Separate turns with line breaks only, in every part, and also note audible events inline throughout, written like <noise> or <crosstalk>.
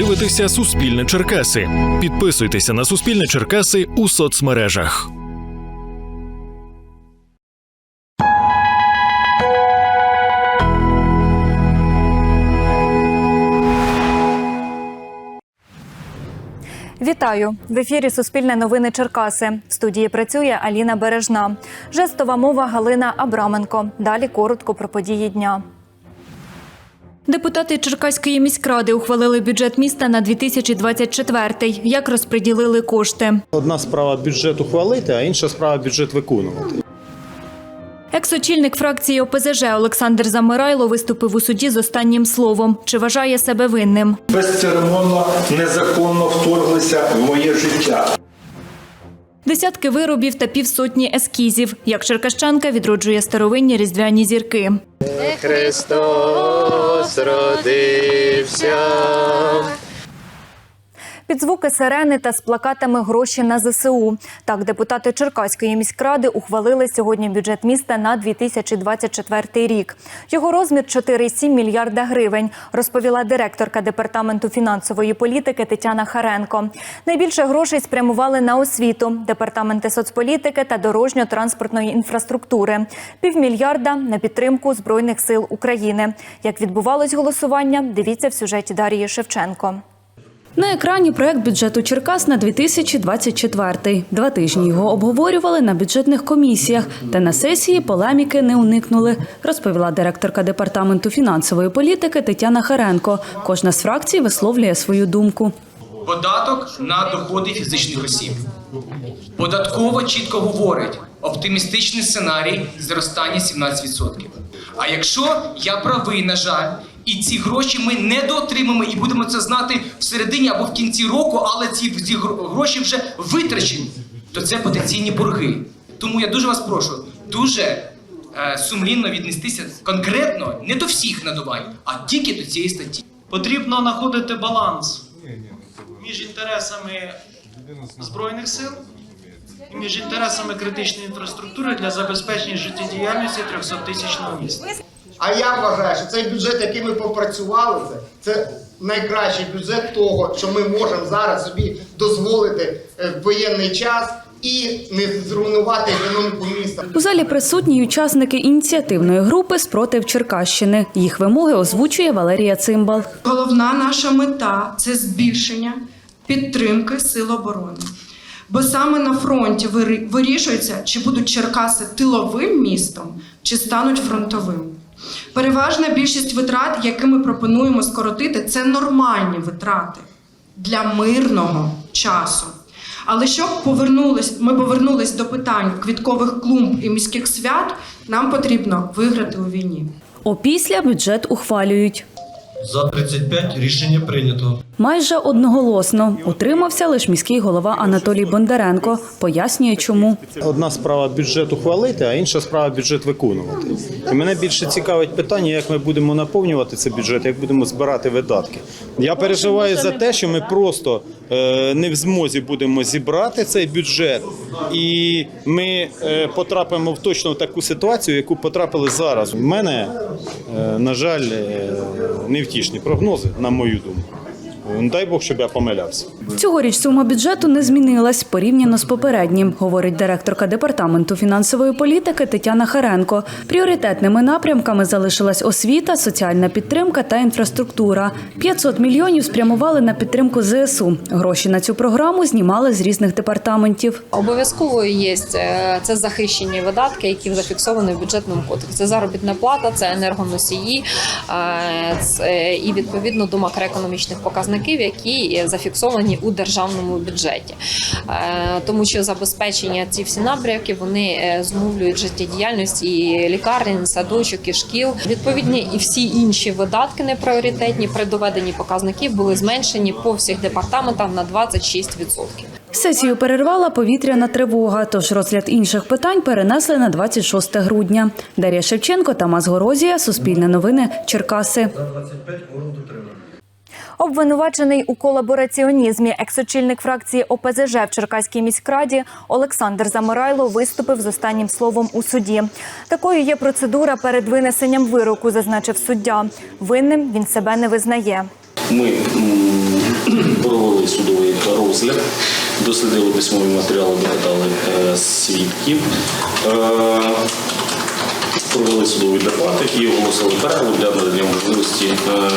дивитеся Суспільне Черкаси. Підписуйтеся на Суспільне Черкаси у соцмережах.
Вітаю в ефірі Суспільне новини Черкаси. В студії працює Аліна Бережна. Жестова мова Галина Абраменко. Далі коротко про події дня. Депутати Черкаської міськради ухвалили бюджет міста на 2024. Як розподілили кошти?
Одна справа бюджет ухвалити, а інша справа бюджет виконувати.
Екс-очільник фракції ОПЗЖ Олександр Замирайло виступив у суді з останнім словом. Чи вважає себе винним?
безцеремонно, незаконно вторглися в моє життя.
Десятки виробів та півсотні ескізів. Як черкащанка відроджує старовинні різдвяні зірки.
Христос родився.
Під звуки сирени та з плакатами гроші на ЗСУ. Так, депутати Черкаської міськради ухвалили сьогодні бюджет міста на 2024 рік. Його розмір 4,7 мільярда гривень, розповіла директорка департаменту фінансової політики Тетяна Харенко. Найбільше грошей спрямували на освіту, департаменти соцполітики та дорожньо-транспортної інфраструктури. Півмільярда на підтримку збройних сил України. Як відбувалось голосування, дивіться в сюжеті Дарії Шевченко.
На екрані проект бюджету Черкас на 2024. Два тижні його обговорювали на бюджетних комісіях, та на сесії полеміки не уникнули, розповіла директорка департаменту фінансової політики Тетяна Харенко. Кожна з фракцій висловлює свою думку.
Податок на доходи фізичних осіб. Податково чітко говорить оптимістичний сценарій зростання 17%. А якщо я правий, на жаль, і ці гроші ми не доотримаємо і будемо це знати всередині або в кінці року, але ці, ці гроші вже витрачені, то це потенційні борги. Тому я дуже вас прошу, дуже е, сумлінно віднестися конкретно не до всіх надувань, а тільки до цієї статті.
Потрібно знаходити баланс між інтересами Збройних сил і між інтересами критичної інфраструктури для забезпечення життєдіяльності 300-тисячного міста.
А я вважаю, що цей бюджет, який ми попрацювали, це, це найкращий бюджет того, що ми можемо зараз собі дозволити е, в воєнний час і не зруйнувати економіку міста.
У залі присутні учасники ініціативної групи Спротив Черкащини. Їх вимоги озвучує Валерія Цимбал.
Головна наша мета це збільшення підтримки сил оборони. Бо саме на фронті вирішується, чи будуть Черкаси тиловим містом, чи стануть фронтовим. Переважна більшість витрат, які ми пропонуємо скоротити, це нормальні витрати для мирного часу. Але щоб повернулись, ми повернулись до питань квіткових клумб і міських свят, нам потрібно виграти у війні.
Опісля бюджет ухвалюють.
За 35 рішення прийнято.
Майже одноголосно утримався лише міський голова Анатолій Бондаренко. Пояснює, чому.
Одна справа бюджет ухвалити, а інша справа бюджет виконувати. І мене більше цікавить питання, як ми будемо наповнювати цей бюджет, як будемо збирати видатки. Я переживаю за те, що ми просто е, не в змозі будемо зібрати цей бюджет, і ми е, потрапимо в точно в таку ситуацію, яку потрапили зараз. У мене, е, на жаль, е, невтішні прогнози, на мою думку. Дай Бог, щоб я помилявся.
Цьогоріч сума бюджету не змінилась порівняно з попереднім, говорить директорка департаменту фінансової політики Тетяна Харенко. Пріоритетними напрямками залишилась освіта, соціальна підтримка та інфраструктура. 500 мільйонів спрямували на підтримку ЗСУ. Гроші на цю програму знімали з різних департаментів.
Обов'язковою є е, це захищені видатки, які зафіксовані в бюджетному кодексі. Це заробітна плата, це енергоносії е, це- і відповідно до макроекономічних показників, які зафіксовані у державному бюджеті. Е, Тому що забезпечення ці всі напрямки вони е, зумовлюють життєдіяльність і лікарень, садочок, і шкіл. Відповідні і всі інші видатки непріоритетні при доведенні показників були зменшені по всіх департаментах на 26%.
Сесію перервала повітряна тривога, тож розгляд інших питань перенесли на 26 грудня. Дар'я Шевченко, Тамас Горозія, Суспільне новини, Черкаси.
За 25 форум дотримано.
Обвинувачений у колабораціонізмі екс-очільник фракції ОПЗЖ в Черкаській міськраді Олександр Замирайло виступив з останнім словом у суді. Такою є процедура перед винесенням вироку, зазначив суддя. Винним він себе не визнає.
Ми <clears throat>
провели судовий розгляд, дослідили письмові матеріали, допитали е, свідків, е, провели судові дебати і оголосили перерву для надання можливості е,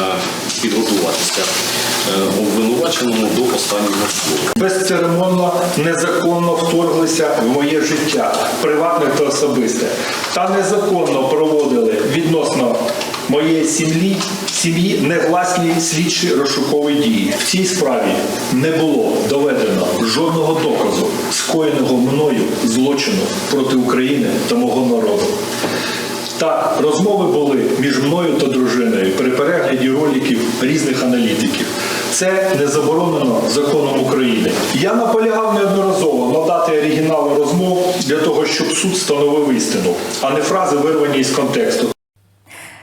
підготуватися е, обвинуваченому до останнього слова.
безцеремонно, незаконно вторглися в моє життя, приватне та особисте, та незаконно проводили відносно моєї сім'ї сім'ї негласні слідчі розшукові дії. В цій справі не було доведено жодного доказу скоєного мною злочину проти України та мого народу. Так, розмови були між мною та дружиною при перегляді роликів різних аналітиків. Це не заборонено законом України. Я наполягав неодноразово надати оригінали розмов для того, щоб суд встановив істину, а не фрази вирвані із контексту.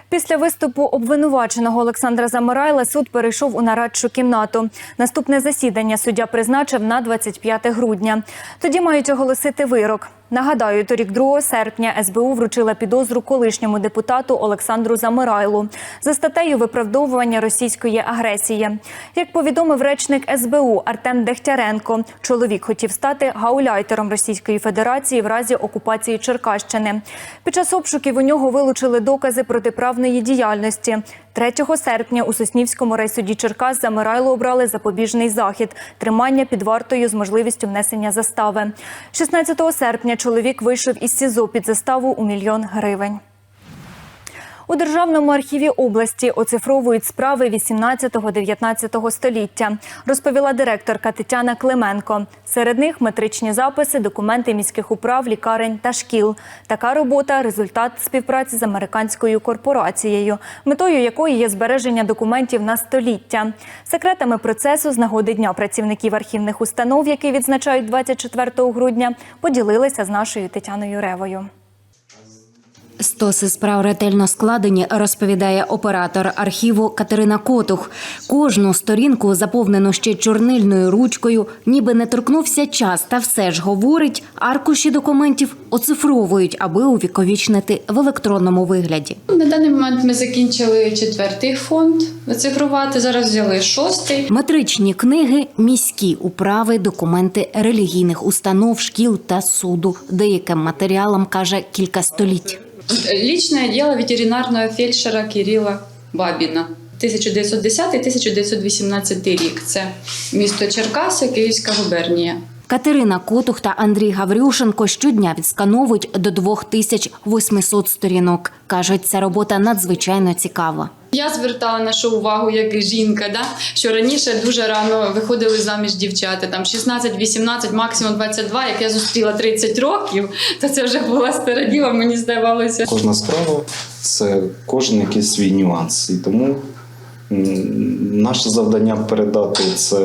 Після виступу обвинуваченого Олександра Замирайла суд перейшов у нарадчу кімнату. Наступне засідання суддя призначив на 25 грудня. Тоді мають оголосити вирок. Нагадаю, торік 2 серпня СБУ вручила підозру колишньому депутату Олександру Замирайлу за статтею виправдовування російської агресії. Як повідомив речник СБУ Артем Дехтяренко, чоловік хотів стати гауляйтером Російської Федерації в разі окупації Черкащини. Під час обшуків у нього вилучили докази протиправної діяльності. 3 серпня у Соснівському райсуді Черкас Замирайло обрали запобіжний захід тримання під вартою з можливістю внесення застави. 16 серпня чоловік вийшов із СІЗО під заставу у мільйон гривень. У Державному архіві області оцифровують справи 18-19 століття, розповіла директорка Тетяна Клименко. Серед них метричні записи, документи міських управ, лікарень та шкіл. Така робота результат співпраці з американською корпорацією, метою якої є збереження документів на століття. Секретами процесу з нагоди Дня працівників архівних установ, який відзначають 24 грудня, поділилися з нашою Тетяною Ревою.
Стоси справ ретельно складені, розповідає оператор архіву Катерина Котух. Кожну сторінку заповнено ще чорнильною ручкою, ніби не торкнувся час, та все ж говорить, аркуші документів оцифровують, аби увіковічнити в електронному вигляді.
На даний момент ми закінчили четвертий фонд оцифрувати. Зараз взяли шостий.
Метричні книги, міські управи, документи релігійних установ, шкіл та суду. Деяким матеріалам каже кілька століть.
Лічне дело ветеринарного фельдшера Кирила Бабіна. 1910-1918 рік. Це місто Черкаси, Київська губернія.
Катерина Котух та Андрій Гаврюшенко щодня відскановують до 2800 сторінок. Кажуть, ця робота надзвичайно цікава.
Я звертала нашу увагу як жінка, да? що раніше дуже рано виходили заміж дівчата, там 16-18, максимум 22. Як я зустріла 30 років, то це вже була стара діва, мені здавалося.
Кожна справа це кожен якийсь свій нюанс. І тому наше завдання передати це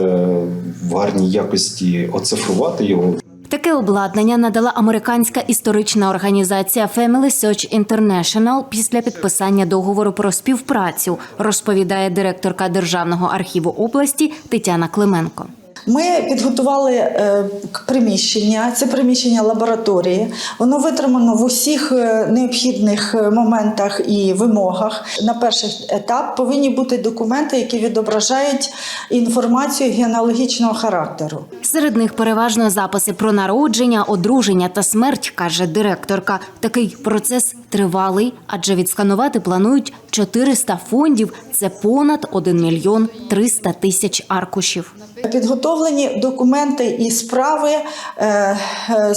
в гарній якості, оцифрувати його.
Таке обладнання надала американська історична організація Family Search International після підписання договору про співпрацю, розповідає директорка Державного архіву області Тетяна Клименко.
Ми підготували е, приміщення. Це приміщення лабораторії. Воно витримано в усіх е, необхідних е, моментах і вимогах. На перший етап повинні бути документи, які відображають інформацію генеалогічного характеру.
Серед них переважно записи про народження, одруження та смерть, каже директорка. Такий процес тривалий, адже відсканувати планують 400 фондів. Це понад 1 мільйон 300 тисяч аркушів.
Підготовлені документи і справи е, е,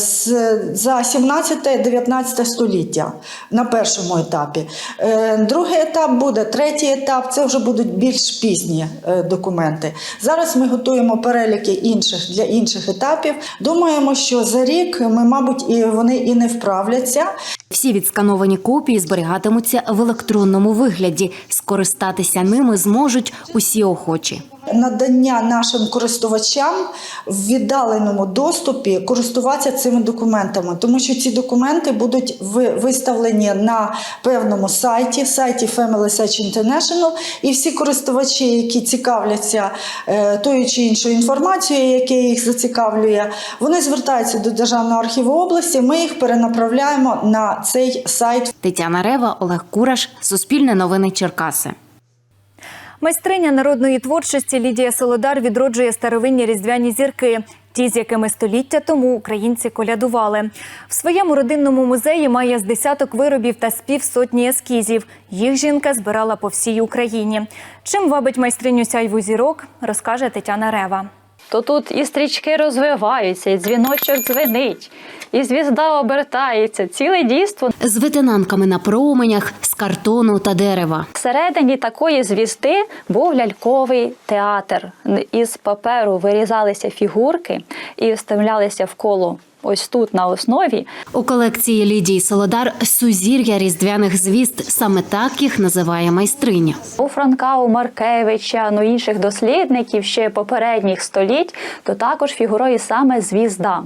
за 17-19 століття на першому етапі. Е, Другий етап буде, третій етап це вже будуть більш пізні документи. Зараз ми готуємо переліки інших для інших етапів. Думаємо, що за рік ми, мабуть, і вони і не вправляться.
Всі відскановані копії зберігатимуться в електронному вигляді. Скористатися ними зможуть усі охочі.
Надання нашим користувачам в віддаленому доступі користуватися цими документами, тому що ці документи будуть ви- виставлені на певному сайті, сайті Family Search International, і всі користувачі, які цікавляться е, тою чи іншою інформацією, яка їх зацікавлює, вони звертаються до Державного архіву області. Ми їх перенаправляємо на цей сайт.
Тетяна Рева, Олег Кураш, Суспільне новини Черкаси.
Майстриня народної творчості Лідія Солодар відроджує старовинні різдвяні зірки. Ті, з якими століття тому українці колядували. В своєму родинному музеї має з десяток виробів та з півсотні ескізів. Їх жінка збирала по всій Україні. Чим вабить майстриню сяйву зірок, розкаже Тетяна Рева.
То тут і стрічки розвиваються, і дзвіночок дзвенить, і звізда обертається, ціле дійство.
З ветенанками на променях, з картону та дерева.
Всередині такої звізди був ляльковий театр. Із паперу вирізалися фігурки і вставлялися в коло ось тут на основі.
У колекції Лідії Солодар сузір'я різдвяних звіст. Саме так їх називає майстриня.
У Франка, у Маркевича, ну інших дослідників ще попередніх століть, то також фігурує саме звізда.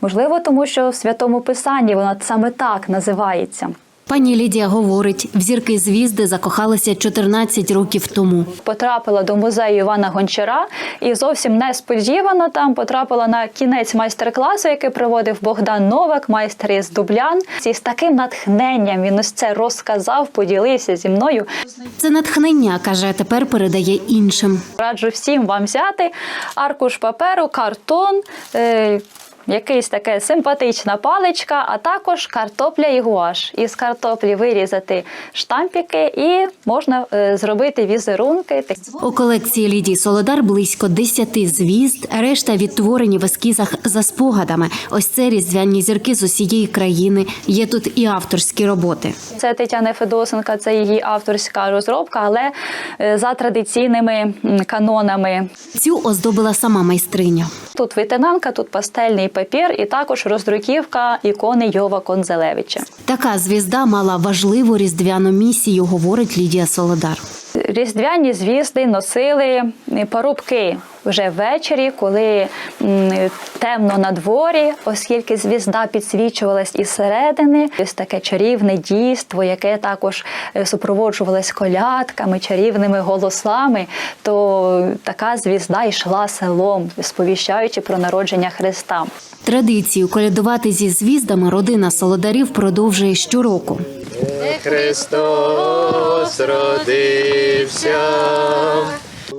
Можливо, тому що в святому писанні вона саме так називається.
Пані Лідія говорить, в зірки звізди закохалися 14 років тому.
Потрапила до музею Івана Гончара і зовсім несподівано там потрапила на кінець майстер-класу, який проводив Богдан Новак, майстер із Дублян. І з таким натхненням він ось це розказав, поділився зі мною.
Це натхнення, каже, тепер передає іншим.
Раджу всім вам взяти аркуш паперу, картон. Якийсь таке симпатична паличка, а також картопля і гуаш. Із картоплі вирізати штампики і можна е, зробити візерунки.
У колекції Лідії Солодар близько 10 звізд, решта відтворені в ескізах за спогадами. Ось це різдвяні зірки з усієї країни. Є тут і авторські роботи.
Це Тетяна Федосенка, це її авторська розробка, але е, за традиційними канонами.
Цю оздобила сама майстриня.
Тут витинанка, тут пастельний папір і також роздруківка ікони Йова Конзелевича.
Така звізда мала важливу різдвяну місію, говорить Лідія Солодар.
Різдвяні звізди носили парубки вже ввечері, коли темно на дворі, оскільки звізда підсвічувалась із середини. Ось таке чарівне дійство, яке також е, супроводжувалось колядками, чарівними голосами. То така звізда йшла селом, сповіщаючи про народження Христа.
Традицію колядувати зі звіздами родина Солодарів продовжує щороку.
Христос родився.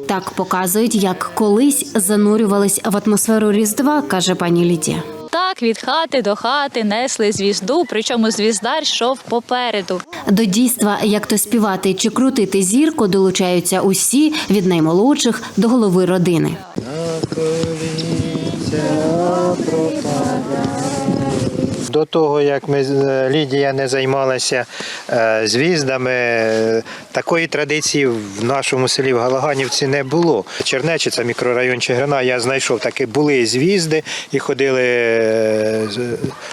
Так показують, як колись занурювались в атмосферу Різдва, каже пані Лідія.
Так від хати до хати несли звізду, причому звіздар йшов попереду.
До дійства, як то співати чи крутити зірку, долучаються усі від наймолодших до голови родини.
До того, як ми з- Лідія не займалася е, звіздами, е, такої традиції в нашому селі в Галаганівці не було. Чернечі, це мікрорайон Чигирина, я знайшов таки були звізди і ходили е,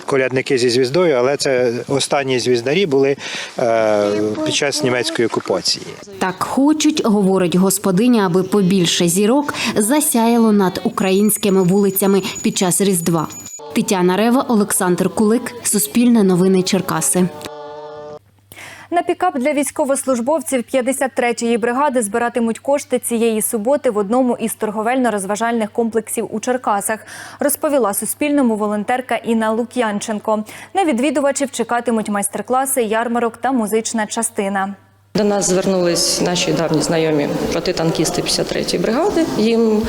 колядники зі звіздою, але це останні звіздарі були е, під час німецької окупації.
Так хочуть, говорить господиня, аби побільше зірок засяяло над українськими вулицями під час Різдва. Тетяна Рева, Олександр Кулик, Суспільне новини Черкаси.
На пікап для військовослужбовців 53-ї бригади збиратимуть кошти цієї суботи в одному із торговельно-розважальних комплексів у Черкасах, розповіла Суспільному волонтерка Інна Лук'янченко. На відвідувачів чекатимуть майстер-класи, ярмарок та музична частина.
До нас звернулись наші давні знайомі протитанкісти 53-ї бригади. Їм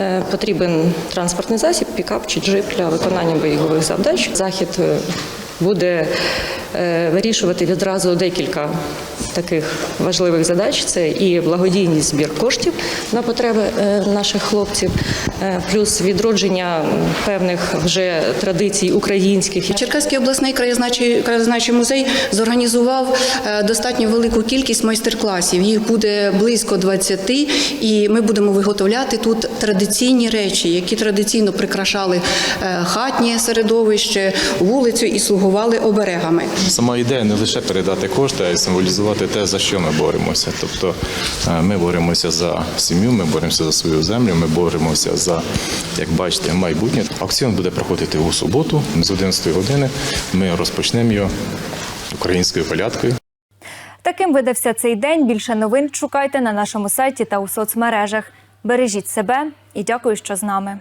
е, потрібен транспортний засіб, пікап чи джип для виконання бойових завдач. Захід е, буде вирішувати відразу декілька таких важливих задач: це і благодійний збір коштів на потреби е, наших хлопців, е, плюс відродження певних вже традицій українських.
Черкаський обласний краєзнавчий, краєзнавчий музей зорганізував е, достатньо велику кількість майстер-класів. Їх буде близько 20, і ми будемо виготовляти тут традиційні речі, які традиційно прикрашали е, хатнє середовище, вулицю і слугували оберегами.
Сама ідея не лише передати кошти, а й символізувати те, за що ми боремося. Тобто е, ми боремося за сім'ю, ми боремося за свою землю, ми боремося за, як бачите, майбутнє. Акціон буде проходити у суботу з 11 години. Ми розпочнемо його українською колядкою.
Таким видався цей день. Більше новин шукайте на нашому сайті та у соцмережах. Бережіть себе і дякую, що з нами.